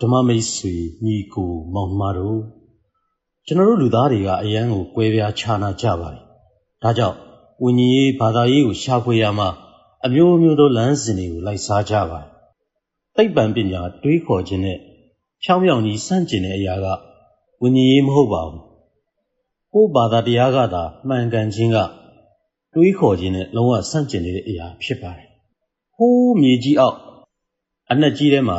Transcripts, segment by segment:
ဓမ္မမိတ်ဆွေညီကိုမောင်နှမတို့ကျွန်တော်တို့လူသားတွေကအယံကိုကွဲပြားခြားနာကြပါတယ်။ဒါကြောင့်ဝိညာဉ်ရေးဘာသာရေးကိုရှာဖွေရမှာအမျိုးမျိုးသောလမ်းစဉ်တွေကိုလိုက်စားကြပါတယ်။သိပ္ပံပညာတွေးခေါ်ခြင်းနဲ့ဖြောင်းဖြောင်းကြီးစန့်ကျင်တဲ့အရာကဝိညာဉ်ရေးမဟုတ်ပါဘူး။ကိုယ်ဘာသာတရားကသာမှန်ကန်ခြင်းကတွေးခေါ်ခြင်းနဲ့လုံးဝစန့်ကျင်နေတဲ့အရာဖြစ်ပါတယ်။ဟိုးမြေကြီးအောက်အနက်ကြီးထဲမှာ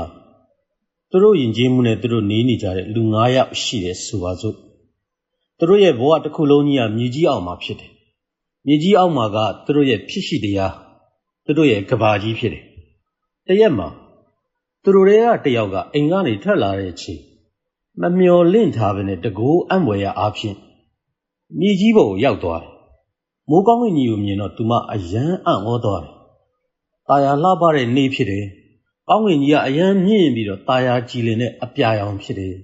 သူတို့ယဉ်ကျေးမှုနဲ့သူတို့နေနေကြတဲ့လူ9ယောက်ရှိတယ်ဆိုပါစို့သူတို့ရဲ့ဘဝတစ်ခုလုံးကြီးကမြေကြီးအောက်မှာဖြစ်တယ်မြေကြီးအောက်မှာကသူတို့ရဲ့ဖြစ်ရှိတရားသူတို့ရဲ့ကဘာကြီးဖြစ်တယ်တရက်မှာသူတို့တွေကတယောက်ကအိမ်ကနေထွက်လာတဲ့အချိန်မမျော်လင့်ထားဘဲနဲ့တကူအံ့ဖွယ်ရအားဖြင့်မြေကြီးပေါ်ကိုရောက်သွားတယ်မိုးကောင်းကင်ကြီးကိုမြင်တော့သူမအယမ်းအံ့ဩသွားတယ်။ตาယာလှပတဲ့နေဖြစ်တယ်။ ကောင်းကင်ကြီးကအယမ်းမြင့်ပြီးတော့ตาယာကြည်လင်တဲ့အပြာရောင်ဖြစ်တယ်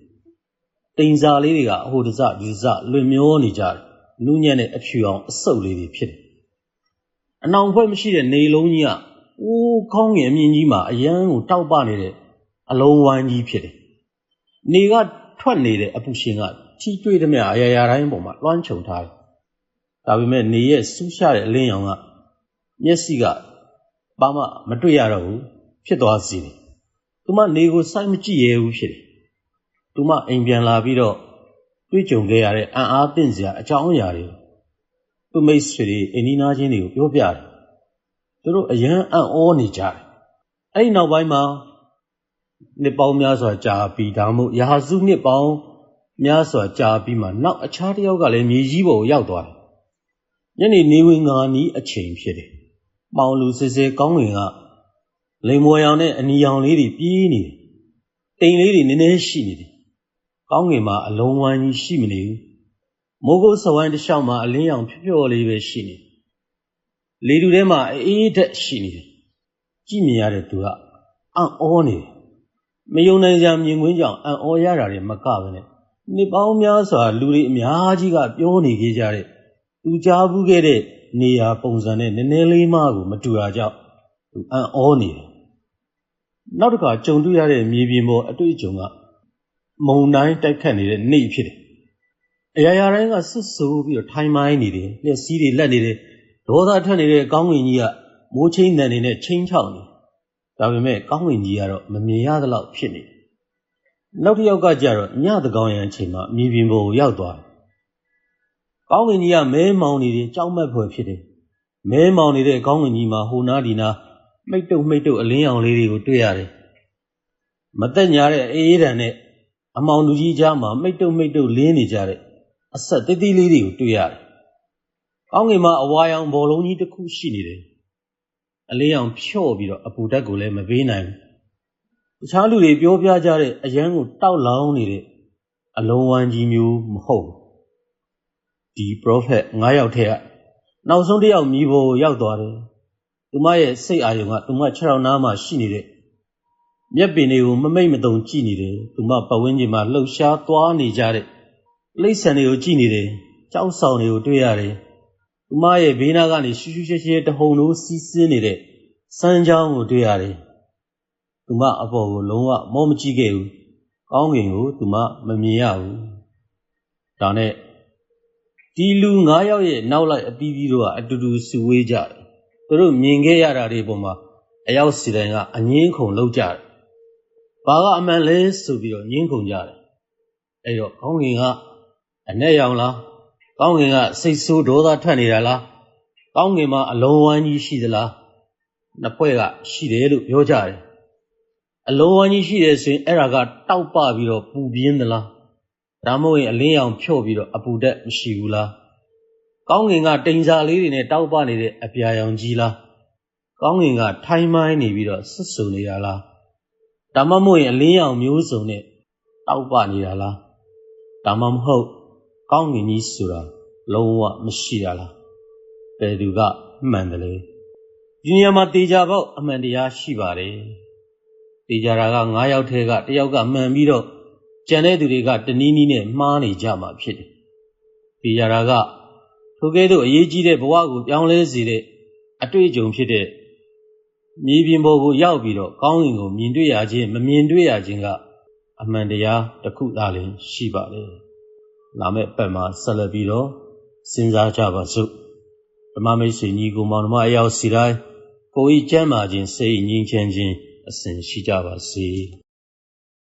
။တိမ်စာလေးတွေကအဟိုတစဒီစလွင်မျောနေကြတယ်။နူးညံ့တဲ့အဖြူအောင်အဆုပ်လေးတွေဖြစ်တယ်။အနောင်ဖွဲ့မရှိတဲ့နေလုံးကြီးကအိုးကောင်းကင်အမြင့်ကြီးမှာအယမ်းကိုတောက်ပနေတဲ့အလုံးဝိုင်းကြီးဖြစ်တယ်။နေကထွက်နေတဲ့အပူရှင်ကထိတွေ့သမျှအရာရာတိုင်းပေါ်မှာလွှမ်းခြုံထားတယ်ဒါပေမဲ့နေရဲ့စူးရှတဲ့အလင်းရောင်ကမျက်စိကဘာမှမတွေ့ရတော့ဘူး ဖြစ်သွားစီတယ်။သူမနေကိုစိုက်မကြည့်ရဘူးဖြစ်တယ်။သူမအိမ်ပြန်လာပြီးတော့တွေ့ကြုံခဲ့ရတဲ့အံ့အားသင့်စရာအကြောင်းအရာတွေသူမိတ်ဆွေတွေအိမ်နီးနားချင်းတွေကိုပြောပြတယ်။သူတို့အယံအံ့ဩနေကြတယ်။အဲ့ဒီနောက်ပိုင်းမှာနှစ်ပေါင်းများစွာကြာပြီးဒါမှမဟုတ်ရာစုနှစ်ပေါင်းများစွာကြာပြီးမှနောက်အခြားတစ်ယောက်ကလည်းမြေကြီးပေါ်ကိုရောက်သွားတယ်ညနေနေဝင်ငါနီးအချိန်ဖြစ်တယ်။ပေါင်လူစစ်စစ်ကောင်းငင်က လိမ်မော်ရောင်နဲ့အနီရောင်လေးတွေပြေးနေတယ်။တိမ်လေးတွေနည်းနည်းရှိနေတယ်။ကောင်းငင်မှာအလုံးဝိုင်းကြီးရှိမနေဘူး။မိုးကုတ်စဝိုင်းတစ်လျှောက်မှာအလင်းရောင်ဖြော့ဖြော့လေးပဲရှိနေ။လေတူထဲမှာအေးတက်ရှိနေတယ်။ကြည့်မြင်ရတဲ့သူကအံ့ဩနေတယ်။မယုံနိုင်စရာမြင်ကွင်းကြောင့်အံ့ဩရတာတွေမကဘဲနဲ့နှစ်ပေါင်းများစွာလူတွေအများကြီးကပြောနေကြကြတဲ့သူကြားဘူးခဲ့တဲ့နေရာပုံစံနဲ့နည်းနည်းလေးမှကိုမတူတာကြောင့်သူအံ့ဩနေတယ်။ နောက်တစ်ခါကြုံတွေ့ရတဲ့မြေပြင်ပေါ်အတွေ့အကြုံကမုံတိုင်းတိုက်ခတ်နေတဲ့နေ့ဖြစ်တယ်။အရာရာတိုင်းကဆွတ်ဆိုးပြီးတော့ထိုင်မိုင်းနေတယ်။လက်စည်းတွေလက်နေတယ်။ဒေါသထွက်နေတဲ့ကောင်းကင်ကြီးကမိုးချင်းတန်နေနဲ့ချင်းချောက်နေ။ဒါပေမဲ့ကောင်းကင်ကြီးကတော့မမြင်ရသလောက်ဖြစ်နေတယ်။နောက်တစ်ယောက်ကကြတော့ညသကောင်ရံအချိန်မှာမြေပြင်ပေါ်ကိုရောက်သွားတယ်ကောင်းကင်ကြီးကမဲမောင်နေတယ်ကြောက်မက်ဖွယ်ဖြစ်တယ်မဲမောင်နေတဲ့ကောင်းကင်ကြီးမှာဟိုနားဒီနား မိတ်တုပ်မိတ်တုပ်အလင်းရောင်လေးတွေကိုတွေ့ရတယ်မသက်ညာတဲ့အေးအေးတန်နဲ့အမောင်လူကြီးကြားမှာမိတ်တုပ်မိတ်တုပ်လင်းနေကြတဲ့အဆက်တိတိလေးတွေကိုတွေ့ရတယ်ကောင်းကင်မှာအဝါရောင်ဘောလုံးကြီးတစ်ခုရှိနေတယ်အလင်းရောင်ဖြော့ပြီးတော့အပူဓာတ်ကိုလည်းမပေးနိုင်ဘူးတခြားလူတွေပြောပြကြတဲ့အရန်ကိုတောက်လောင်းနေတဲ့အလုံးဝမ်းကြီးမျိုးမဟုတ်ဘူးဒီ prophet 9ယောက်ထဲကနောက်ဆုံးတစ်ယောက်မြည်ပေါ်ရောက်သွားတယ်။ သူမရဲ့စိတ်အာရုံကသူမ6ယောက်နားမှာရှိနေတဲ့မျက်ပင်တွေကိုမမိတ်မတုံကြည့်နေတယ်။သူမပတ်ဝန်းကျင်မှာလှုပ်ရှားသွားနေကြတဲ့လိမ့်ဆန်တွေကိုကြည့်နေတယ်။ကြောက်ဆောင်တွေကိုတွေ့ရတယ်။သူမရဲ့ဘေးနားကနေရှူးရှူးရှဲရှဲတဟုန်လိုစီးဆင်းနေတဲ့စမ်းချောင်းကိုတွေ့ရတယ်။သူမအပေါ်ကိုလုံးဝမောမကြည့်ခဲ့ဘူး။ကောင်းကင်ကိုသူမမမြင်ရဘူး။ဒါနဲ့ဒီလူ၅ယောက်ရဲ့နောက်လိုက်အသီးသီးတို့ကအတူတူစုဝေးကြတယ် သူတို့မြင်ခဲ့ရတာတွေပုံမှာအယောက်စီတိုင်းကအငင်းခုန်လောက်ကြတယ်ဘာကအမှန်လဲဆိုပြီးတော့ငင်းခုန်ကြတယ်အဲ့တော့ကောင်းကင်ကအနဲ့ရောင်လားကောင်းကင်ကစိတ်ဆိုးဒေါသထွက်နေတာလားကောင်းကင်မှာအလုံးဝမ်းကြီးရှိသလားနှစ်ဖွဲ့ကရှိတယ်လို့ပြောကြတယ်အလုံးဝမ်းကြီးရှိတယ်ဆိုရင်အဲ့ဒါကတောက်ပပြီးတော့ပူပြင်းသလားဒါမှမဟုတ်ရင်အလင်းရောင်ဖြော့ပြီးတော့အပူဓာတ်မရှိဘူးလား ကောင်းငင်ကတိမ်စာလေးတွေနဲ့တောက်ပနေတဲ့အပြာရောင်ကြီးလားကောင်းငင်ကထိုင်းမိုင်းနေပြီးတော့ဆွတ်ဆုံနေတာလားဒါမှမဟုတ်ရင်အလင်းရောင်မျိုးစုံနဲ့တောက်ပနေတာလားဒါမှမဟုတ် ကောင်းငင်ကြီးဆိုတာလုံးဝမရှိတာလားဘယ်သူကမှန်တယ်လဲဒီနေရာမှာတေချာပေါက်အမှန်တရားရှိပါတယ်တေချာတာက9ယောက်ထဲကတယောက်ကမှန်ပြီးတော့ကြံတဲ့သူတွေကတနည်းနည်းနဲ့မှားနေကြမှာဖြစ်တယ်။ဒီကြတာက ထိုကဲ့သို့အရေးကြီးတဲ့ဘဝကိုပြောင်းလဲစေတဲ့အတွေ့အကြုံဖြစ်တဲ့မြေပြင်ပေါ်ကိုရောက်ပြီးတော့ကောင်းကင်ကိုမြင်တွေ့ရခြင်းမမြင်တွေ့ရခြင်းကအမှန်တရားတစ်ခုသာလျှင်ရှိပါလေလာမယ့်ပတ်မှာဆက်လက်ပြီးတော့စဉ်းစားကြပါစို့ဓမ္မမိတ်ဆွေညီကိုမောင်နှမအယောက်စီတိုင်းကိုယ်ဤကျမ်းမာခြင်းစိတ်ငြိမ်းချမ်းခြင်းအစဉ်ရှိကြပါစေ